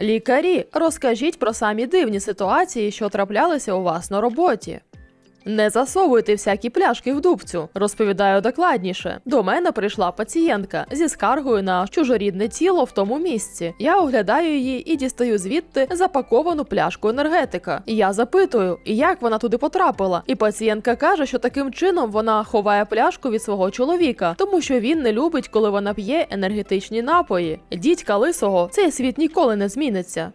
Лікарі, розкажіть про самі дивні ситуації, що траплялися у вас на роботі. Не засовуйте всякі пляшки в дубцю. Розповідаю докладніше. До мене прийшла пацієнтка зі скаргою на чужорідне тіло в тому місці. Я оглядаю її і дістаю звідти запаковану пляшку енергетика. Я запитую, як вона туди потрапила. І пацієнтка каже, що таким чином вона ховає пляшку від свого чоловіка, тому що він не любить, коли вона п'є енергетичні напої. Дідька лисого, цей світ ніколи не зміниться.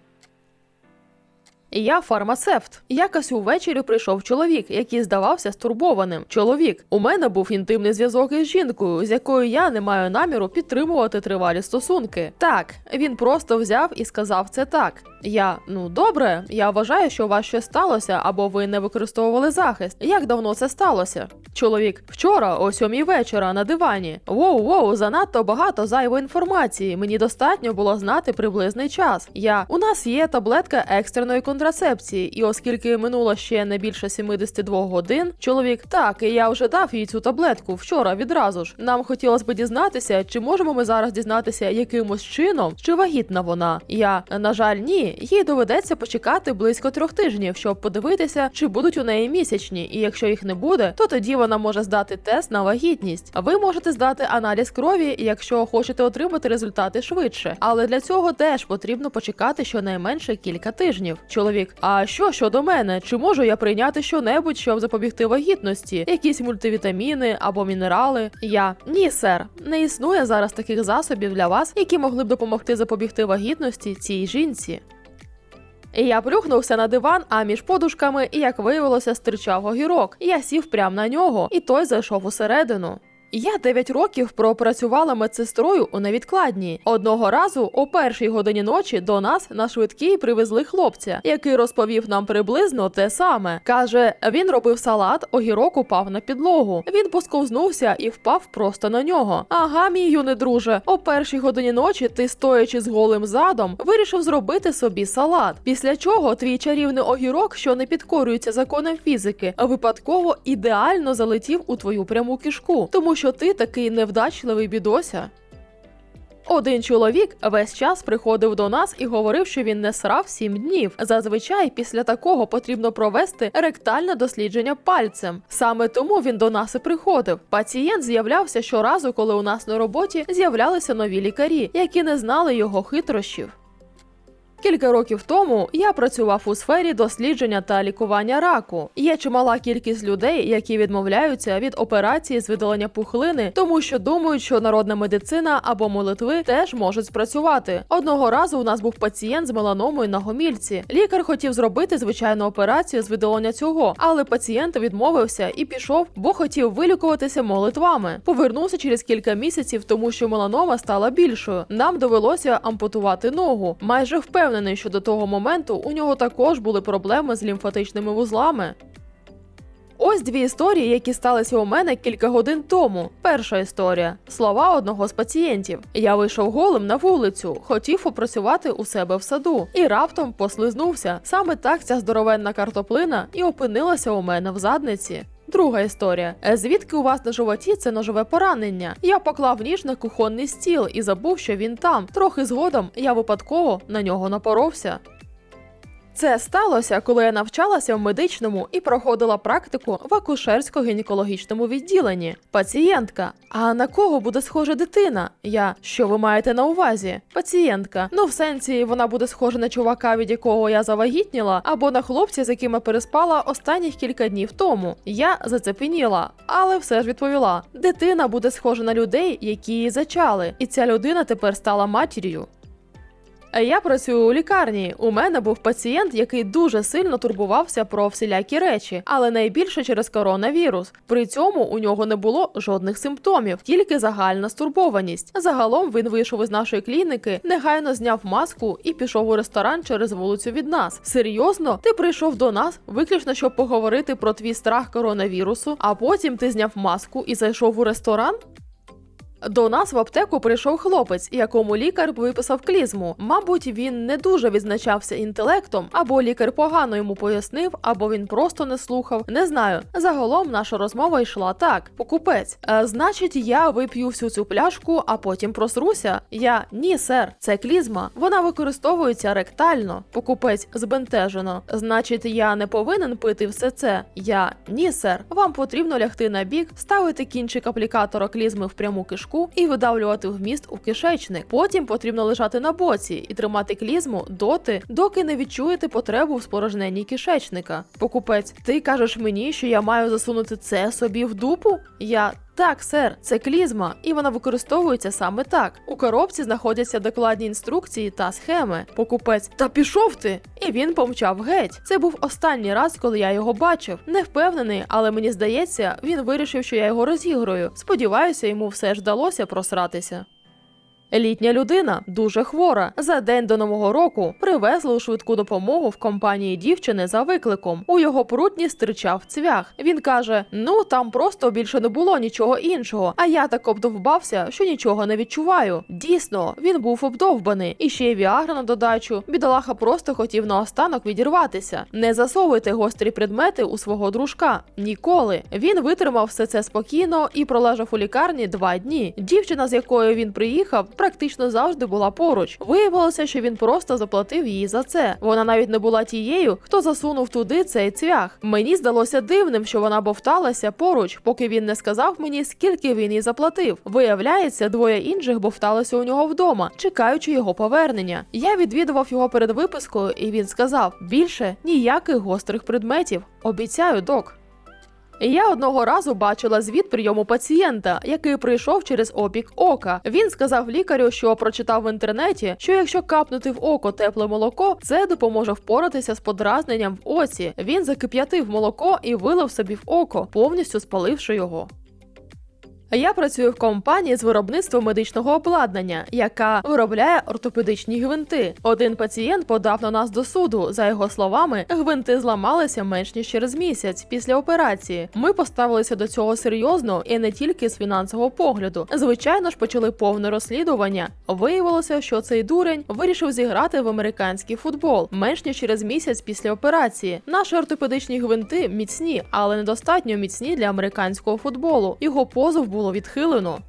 Я фармацевт. Якось увечері прийшов чоловік, який здавався стурбованим. Чоловік, у мене був інтимний зв'язок із жінкою, з якою я не маю наміру підтримувати тривалі стосунки. Так, він просто взяв і сказав це так. Я ну добре, я вважаю, що у вас щось сталося, або ви не використовували захист. Як давно це сталося? Чоловік, вчора, о сьомій вечора, на дивані. Воу, воу, занадто багато зайвої інформації. Мені достатньо було знати приблизний час. Я у нас є таблетка екстреної контрацепції, і оскільки минуло ще не більше 72 годин, чоловік, так, і я вже дав їй цю таблетку вчора відразу ж. Нам хотілося б дізнатися, чи можемо ми зараз дізнатися якимось чином, чи вагітна вона. Я, на жаль, ні. Їй доведеться почекати близько трьох тижнів, щоб подивитися, чи будуть у неї місячні, і якщо їх не буде, то тоді вона може здати тест на вагітність. Ви можете здати аналіз крові, якщо хочете отримати результати швидше. Але для цього теж потрібно почекати щонайменше кілька тижнів. Чоловік, а що щодо мене? Чи можу я прийняти щонебудь, щоб запобігти вагітності? Якісь мультивітаміни або мінерали? Я ні, сер, не існує зараз таких засобів для вас, які могли б допомогти запобігти вагітності цій жінці. Я плюхнувся на диван, а між подушками, як виявилося, стирчав огірок. Я сів прямо на нього, і той зайшов усередину. Я 9 років пропрацювала медсестрою у невідкладній. Одного разу, о першій годині ночі, до нас на швидкій привезли хлопця, який розповів нам приблизно те саме. Каже, він робив салат, огірок упав на підлогу. Він посковзнувся і впав просто на нього. Ага, мій юний друже, о першій годині ночі ти, стоячи з голим задом, вирішив зробити собі салат. Після чого твій чарівний огірок, що не підкорюється законам фізики, випадково ідеально залетів у твою пряму кишку, тому що ти такий невдачливий бідося. Один чоловік весь час приходив до нас і говорив, що він не срав сім днів. Зазвичай після такого потрібно провести ректальне дослідження пальцем. Саме тому він до нас і приходив. Пацієнт з'являвся щоразу, коли у нас на роботі з'являлися нові лікарі, які не знали його хитрощів. Кілька років тому я працював у сфері дослідження та лікування раку. Є чимала кількість людей, які відмовляються від операції з видалення пухлини, тому що думають, що народна медицина або молитви теж можуть спрацювати. Одного разу у нас був пацієнт з меланомою на гомільці. Лікар хотів зробити звичайну операцію з видалення цього, але пацієнт відмовився і пішов, бо хотів вилікуватися молитвами. Повернувся через кілька місяців, тому що меланома стала більшою. Нам довелося ампутувати ногу. Майже впевнений, що до того моменту у нього також були проблеми з лімфатичними вузлами. Ось дві історії, які сталися у мене кілька годин тому. Перша історія слова одного з пацієнтів. Я вийшов голим на вулицю, хотів попрацювати у себе в саду і раптом послизнувся. Саме так ця здоровенна картоплина і опинилася у мене в задниці. Друга історія. Е, Звідки у вас на животі це ножове поранення? Я поклав ніж на кухонний стіл і забув, що він там. Трохи згодом я випадково на нього напоровся. Це сталося, коли я навчалася в медичному і проходила практику в акушерсько-гінекологічному відділенні. Пацієнтка. А на кого буде схожа дитина? Я що ви маєте на увазі? Пацієнтка. Ну, в сенсі, вона буде схожа на чувака, від якого я завагітніла, або на хлопця, з яким я переспала останніх кілька днів тому. Я зацепеніла, але все ж відповіла: дитина буде схожа на людей, які її зачали, і ця людина тепер стала матір'ю. Я працюю у лікарні. У мене був пацієнт, який дуже сильно турбувався про всілякі речі, але найбільше через коронавірус. При цьому у нього не було жодних симптомів, тільки загальна стурбованість. Загалом він вийшов із нашої клініки, негайно зняв маску і пішов у ресторан через вулицю від нас. Серйозно, ти прийшов до нас виключно, щоб поговорити про твій страх коронавірусу, а потім ти зняв маску і зайшов у ресторан? До нас в аптеку прийшов хлопець, якому лікар виписав клізму. Мабуть, він не дуже відзначався інтелектом, або лікар погано йому пояснив, або він просто не слухав. Не знаю. Загалом наша розмова йшла так: покупець. «Е, значить, я вип'ю всю цю пляшку, а потім просруся. Я ні, сер, це клізма. Вона використовується ректально. Покупець збентежено. Значить, я не повинен пити все це. Я ні, сер. Вам потрібно лягти на бік, ставити кінчик аплікатора клізми в пряму кишку і видавлювати вміст у кишечник. Потім потрібно лежати на боці і тримати клізму доти, доки не відчуєте потребу в спорожненні кишечника. Покупець, ти кажеш мені, що я маю засунути це собі в дупу? Я. Так, сер, це клізма, і вона використовується саме так. У коробці знаходяться докладні інструкції та схеми. Покупець, та пішов ти! І він помчав геть. Це був останній раз, коли я його бачив. Не впевнений, але мені здається, він вирішив, що я його розіграю. Сподіваюся, йому все ж вдалося просратися. Літня людина дуже хвора. За день до нового року привезли у швидку допомогу в компанії дівчини за викликом. У його прутні стирчав цвях. Він каже: Ну там просто більше не було нічого іншого. А я так обдовбався, що нічого не відчуваю. Дійсно, він був обдовбаний. І ще й віагра на додачу. Бідолаха просто хотів наостанок відірватися. Не засовуйте гострі предмети у свого дружка. Ніколи. Він витримав все це спокійно і пролежав у лікарні два дні. Дівчина, з якою він приїхав, практично завжди була поруч. Виявилося, що він просто заплатив їй за це. Вона навіть не була тією, хто засунув туди цей цвях. Мені здалося дивним, що вона бовталася поруч, поки він не сказав мені, скільки він їй заплатив. Виявляється, двоє інших бовталися у нього вдома, чекаючи його повернення. Я відвідував його перед випискою, і він сказав: більше ніяких гострих предметів. Обіцяю, док. Я одного разу бачила звіт прийому пацієнта, який прийшов через опік ока. Він сказав лікарю, що прочитав в інтернеті, що якщо капнути в око тепле молоко, це допоможе впоратися з подразненням в оці. Він закип'ятив молоко і вилив собі в око, повністю спаливши його. Я працюю в компанії з виробництва медичного обладнання, яка виробляє ортопедичні гвинти. Один пацієнт подав на нас до суду. За його словами, гвинти зламалися менш ніж через місяць після операції. Ми поставилися до цього серйозно і не тільки з фінансового погляду. Звичайно ж, почали повне розслідування. Виявилося, що цей дурень вирішив зіграти в американський футбол менш ніж через місяць після операції. Наші ортопедичні гвинти міцні, але недостатньо міцні для американського футболу. Його позов було відхилено.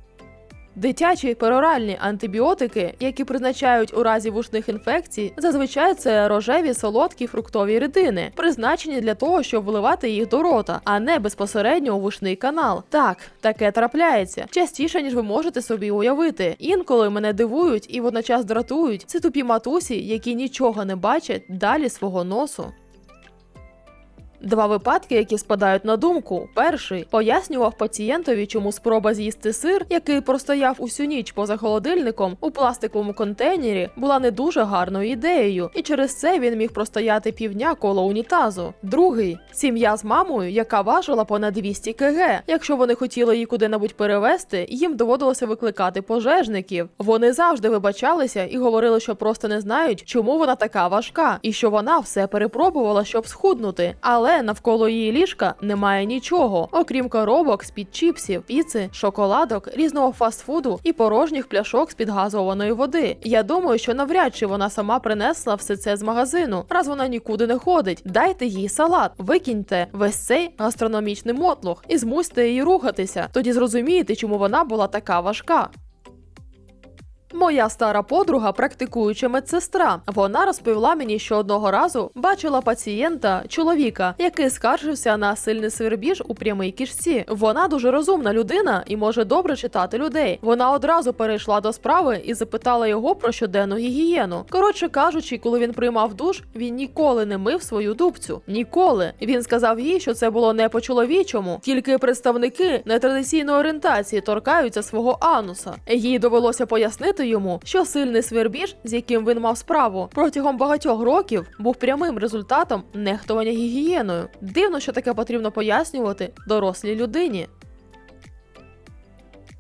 Дитячі пероральні антибіотики, які призначають у разі вушних інфекцій, зазвичай це рожеві солодкі фруктові рідини, призначені для того, щоб вливати їх до рота, а не безпосередньо у вушний канал. Так, таке трапляється частіше, ніж ви можете собі уявити. Інколи мене дивують і водночас дратують це тупі матусі, які нічого не бачать далі свого носу. Два випадки, які спадають на думку. Перший пояснював пацієнтові, чому спроба з'їсти сир, який простояв усю ніч поза холодильником у пластиковому контейнері, була не дуже гарною ідеєю, і через це він міг простояти півдня коло унітазу. Другий сім'я з мамою, яка важила понад 200 кг. Якщо вони хотіли її куди-небудь перевезти, їм доводилося викликати пожежників. Вони завжди вибачалися і говорили, що просто не знають, чому вона така важка, і що вона все перепробувала, щоб схуднути. Але навколо її ліжка немає нічого, окрім коробок з-під чіпсів, піци, шоколадок, різного фастфуду і порожніх пляшок з-під газованої води. Я думаю, що навряд чи вона сама принесла все це з магазину, раз вона нікуди не ходить. Дайте їй салат, викиньте весь цей гастрономічний мотлох і змусьте її рухатися. Тоді зрозумієте, чому вона була така важка. Моя стара подруга, практикуюча медсестра, вона розповіла мені, що одного разу бачила пацієнта, чоловіка, який скаржився на сильний свербіж у прямій кишці. Вона дуже розумна людина і може добре читати людей. Вона одразу перейшла до справи і запитала його про щоденну гігієну. Коротше кажучи, коли він приймав душ, він ніколи не мив свою дубцю. Ніколи. Він сказав їй, що це було не по-чоловічому, тільки представники нетрадиційної орієнтації торкаються свого ануса. Їй довелося пояснити йому, що сильний свербіж, з яким він мав справу, протягом багатьох років був прямим результатом нехтування гігієною. Дивно, що таке потрібно пояснювати дорослій людині.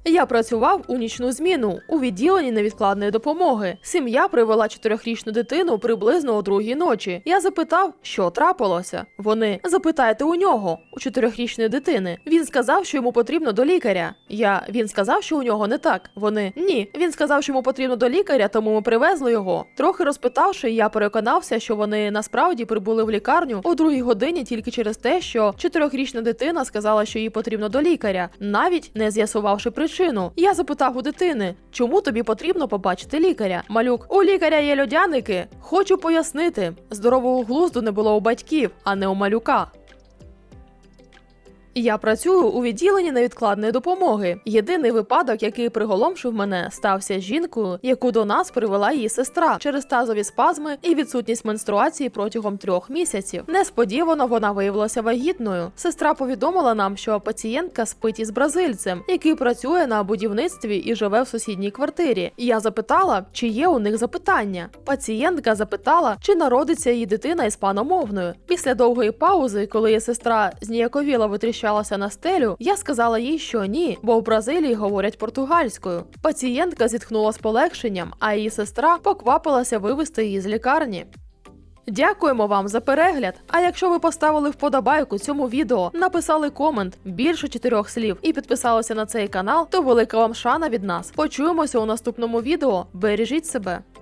Я працював у нічну зміну у відділенні невідкладної допомоги. Сім'я привела чотирьохрічну дитину приблизно о другій ночі. Я запитав, що трапилося. Вони запитайте у нього, у чотирьохрічної дитини. Він сказав, що йому потрібно до лікаря. Я він сказав, що у нього не так. Вони ні. Він сказав, що йому потрібно до лікаря, тому ми привезли його. Трохи розпитавши, я переконався, що вони насправді прибули в лікарню о другій годині тільки через те, що чотирьохрічна дитина сказала, що їй потрібно до лікаря, навіть не з'ясувавши причину. Я запитав у дитини, чому тобі потрібно побачити лікаря. Малюк, у лікаря є льодяники. Хочу пояснити, здорового глузду не було у батьків, а не у малюка. Я працюю у відділенні невідкладної допомоги. Єдиний випадок, який приголомшив мене, стався жінкою, яку до нас привела її сестра через тазові спазми і відсутність менструації протягом трьох місяців. Несподівано вона виявилася вагітною. Сестра повідомила нам, що пацієнтка спить із бразильцем, який працює на будівництві і живе в сусідній квартирі. Я запитала, чи є у них запитання. Пацієнтка запитала, чи народиться її дитина іспаномовною. Після довгої паузи, коли її сестра зніяковіла витріщалася на стелю, я сказала їй, що ні, бо в Бразилії говорять португальською. Пацієнтка зітхнула з полегшенням, а її сестра поквапилася вивести її з лікарні. Дякуємо вам за перегляд. А якщо ви поставили вподобайку цьому відео, написали комент більше чотирьох слів і підписалися на цей канал, то велика вам шана від нас. Почуємося у наступному відео. Бережіть себе.